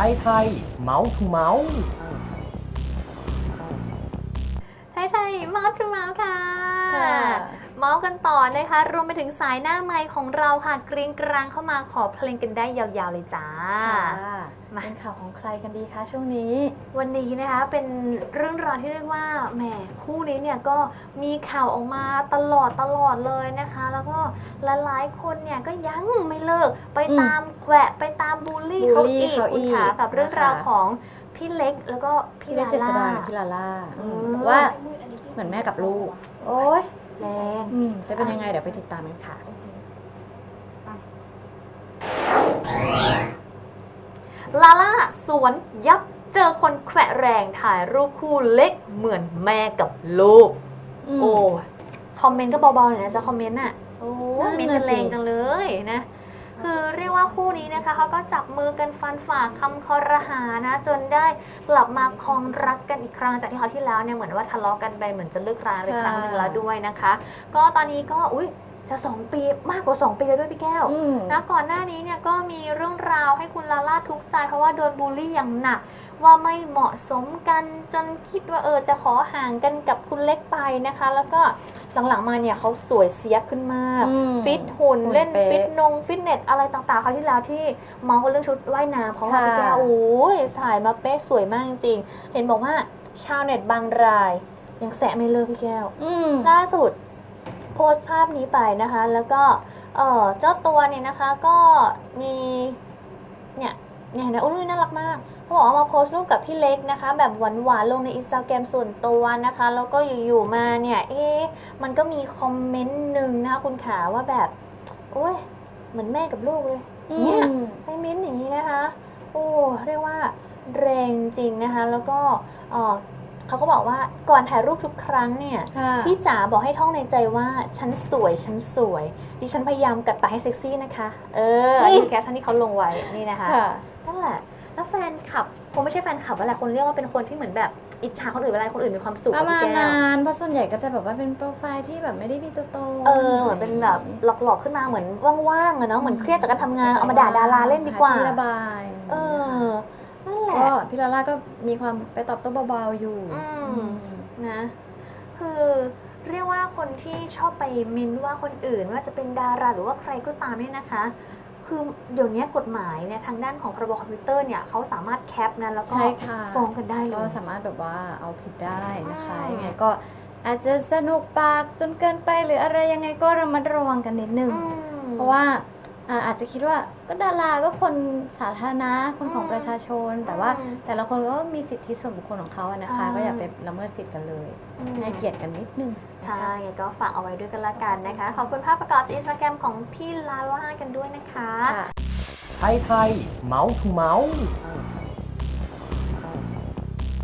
ไทยไทยเมาส์ทูเมาส์ไทยไทยเมาส์ทูเมาส์ค่ะค่ะ เมาส์กันต่อนะคะ รวมไปถึงสายหน้าไมค์ของเราค่ะ กรีงกรางเข้ามาขอเพลงกันได้ยาวๆเลยจ้าค่ะมาเป็นข่าวของใครกันดีคะช่วงนี้ วันนี้นะคะเป็นเรื่องราวที่เรียกว่าแหมคู่นี้เนี่ยก็มีข่าวออกมาตลอดตลอดเลยนะคะ แล้วก็หลายๆคนเนี่ยก็ยังไม่เลิกไปอืมตามแขวะไปตามบูลลี่เขาบูลลี่อีกเขาคุณอีกขากับเรื่องราวนะคะของพี่เล็กแล้วก็พี่พี่เล็กลาเจษดาล่ากับพี่ลาล่าเออือมบอกว่าเหมือนแม่กับลูก โอ้ย แรงอืมจะเป็นยังไงเดี๋ยวไปติดตามกันค่ะ ลาล่าสวนยับเจอคนแขวะแรงถ่ายรูปคู่เล็กเหมือนแม่กับลูกอืมโอ้คอมเมนต์ก็เบาๆหน่อยนะจะคอมเมนต์อะ โอ้นั่นเมนต์น่ะกันแรงสิจังเลยนะ คือเรียกว่าคู่นี้นะคะเขาก็จับมือกันฟันฝ่าคำคอรหานะ จนได้กลับมาคองรักกันอีกครั้งจากที่เขาที่แล้วเนี่ยเหมือนว่าทะเลาะกันไปเหมือนจะเลิกราไปครั้งหนึ่งแล้วด้วยนะคะ ก็ตอนนี้ก็อุ้ยจะสองปีมากกว่าสองปีแล้วด้วยพี่แก้วนะก่อนหน้านี้เนี่ยก็มีเรื่องราวให้คุณลาล่าทุกข์ใจ เพราะว่าโดนบูลลี่อย่างหนัก ว่าไม่เหมาะสมกันจนคิดว่าเออจะขอห่างกันกับคุณเล็กไปนะคะ แล้วก็ หลังๆมาเนี่ยเขาสวยเสียขึ้นมาก อืมฟิตหุ่นหุ่นเล่นเป๊ะฟิตนงฟิตเนสอะไรต่างๆคราวที่แล้วที่เมาส์เรื่องชุดว่ายน้ำเพราะว่าค่ะ พี่แก้วโอ้ยสายมาเป๊ะสวยมากจริงๆเห็นบอกว่าชาวเน็ตบางราย ยังแสะไม่เลิกพี่แก้ว อืม ล่าสุดโพสต์ภาพนี้ไปนะคะ แล้วก็เออเจ้าตัวเนี่ยนะคะก็มีเนี่ย เนี่ยเห็นไหมอุ้ยน่ารักมากเขาบอกว่ามาโพสต์รูปกับพี่เล็กนะคะ แบบหวานๆลงในอินสตาแกรมส่วนตัวนะคะ แล้วก็อยู่ๆมาเนี่ยเอ๊ะมันก็มีคอมเมนต์หนึ่งนะคะคุณขาว่าแบบโอ้ยเหมือนแม่กับลูกเลยเนี่ยอืมไปเม้นต์อย่างนี้นะคะ โอ้เรียกว่าแรงจริงนะคะ แล้วก็เอ่อเขาก็บอกว่าก่อนถ่ายรูปทุกครั้งเนี่ยค่ะพี่จ๋าบอกให้ท่องในใจว่าฉันสวยฉันสวย ดิฉันพยายามกัดปากให้เซ็กซี่นะคะ เอออันนี้แคปชั่นที่เขาลงไว้นี่นะคะค่ะ นั่นแหละ แล้วแฟนคลับคงไม่ใช่แฟนคลับแล้วแหละคนเรียกว่าเป็นคนที่เหมือนแบบอิจฉาคนอื่นเวลาคนอื่นมีความสุขปอะระมาณพี่แก้วนั้นเพราะส่วนใหญ่ก็จะแบบว่าเป็นโปรไฟล์ที่แบบไม่ได้มีตัวตนเออเหมือนเป็นแบบหลอกๆขึ้นมาเหมือนว่างๆอะเนาะเหมือนเครียดจากการทำงานเอามาด่าดาราเล่นดีกว่าหที่ระบายเออนั่นแหละก็พี่ลาล่าก็มีความไปตอบโต้เบาๆอยู่อืมอืมนะคือเรียกว่าคนที่ชอบไปเมินว่าคนอื่นว่าจะเป็นดาราหรือว่าใครก็ตามเนี่ยนะคะ คือเดี๋ยวนี้กฎหมายเนี่ยทางด้านของพรบคอมพิวเตอร์เนี่ยเขาสามารถแคปนะแล้วก็ใช่ค่ะฟ้องกันได้เลก็ยสามารถแบบว่าเอาผิดได้นะคะอืมยังไงก็อาจจะสนุกปากจนเกินไปหรืออะไรยังไงก็ระมัดระวังกันนิดนึงอืมเพราะว่า อ่าอาจจะคิดว่าก็ดาราก็คนสาธารณะคนของอืมประชาชน แต่ว่าอืมแต่ละคนก็มีสิทธิส่วนบุคคลของเขาอะนะคะใช่ก็อย่าไปละเมิดสิทธิ์กันเลยอืม ให้เกียรติกันนิดนึงนะค่ะคะ ยังไงก็ฝากเอาไว้ด้วยกันละกันนะคะ ขอบคุณภาพประกอบจากอินสตาแกรมของพี่ลาล่ากันด้วยนะคะค่ะไทยไทยเมาส์ทูเมาส์ค